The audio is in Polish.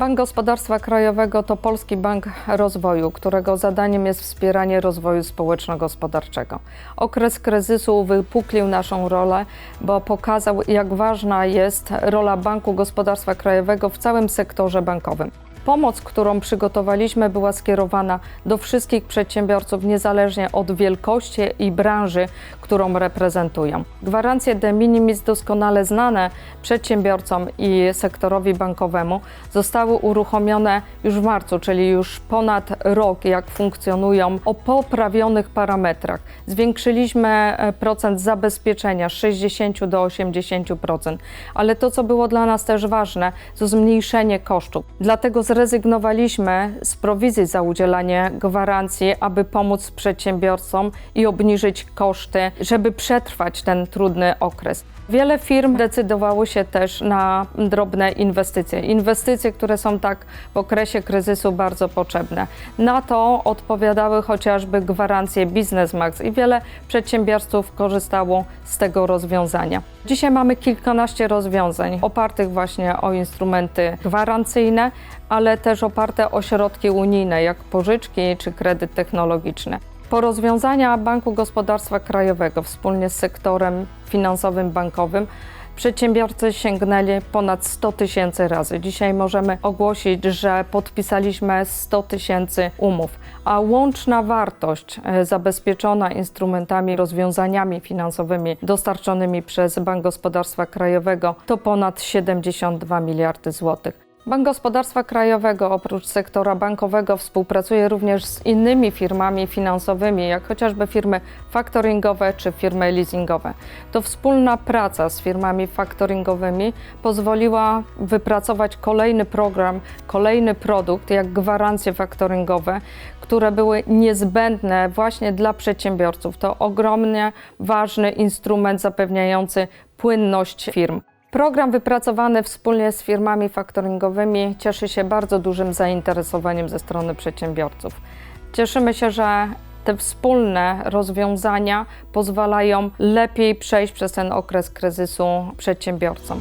Bank Gospodarstwa Krajowego to Polski Bank Rozwoju, którego zadaniem jest wspieranie rozwoju społeczno-gospodarczego. Okres kryzysu wypuklił naszą rolę, bo pokazał, jak ważna jest rola Banku Gospodarstwa Krajowego w całym sektorze bankowym. Pomoc, którą przygotowaliśmy, była skierowana do wszystkich przedsiębiorców, niezależnie od wielkości i branży, którą reprezentują. Gwarancje de minimis doskonale znane przedsiębiorcom i sektorowi bankowemu zostały uruchomione już w marcu, czyli już ponad rok, jak funkcjonują o poprawionych parametrach. Zwiększyliśmy e, procent zabezpieczenia z 60 do 80%, ale to, co było dla nas też ważne, to zmniejszenie kosztów. Dlatego zrezygnowaliśmy z prowizji za udzielanie gwarancji, aby pomóc przedsiębiorcom i obniżyć koszty, żeby przetrwać ten trudny okres. Wiele firm decydowało się też na drobne inwestycje. Inwestycje, które są tak w okresie kryzysu bardzo potrzebne. Na to odpowiadały chociażby gwarancje Biznesmax i wiele przedsiębiorców korzystało z tego rozwiązania. Dzisiaj mamy kilkanaście rozwiązań opartych właśnie o instrumenty gwarancyjne, ale też oparte o środki unijne, jak pożyczki czy kredyt technologiczny. Po rozwiązania Banku Gospodarstwa Krajowego wspólnie z sektorem finansowym, bankowym przedsiębiorcy sięgnęli ponad 100 tysięcy razy. Dzisiaj możemy ogłosić, że podpisaliśmy 100 tysięcy umów, a łączna wartość e, zabezpieczona instrumentami, rozwiązaniami finansowymi dostarczonymi przez Bank Gospodarstwa Krajowego to ponad 72 miliardy złotych. Bank Gospodarstwa Krajowego oprócz sektora bankowego współpracuje również z innymi firmami finansowymi, jak chociażby firmy faktoringowe czy firmy leasingowe. To wspólna praca z firmami faktoringowymi pozwoliła wypracować kolejny program, kolejny produkt, jak gwarancje faktoringowe, które były niezbędne właśnie dla przedsiębiorców. To ogromnie ważny instrument zapewniający płynność firm. Program wypracowany wspólnie z firmami faktoringowymi cieszy się bardzo dużym zainteresowaniem ze strony przedsiębiorców. Cieszymy się, że te wspólne rozwiązania pozwalają lepiej przejść przez ten okres kryzysu przedsiębiorcom.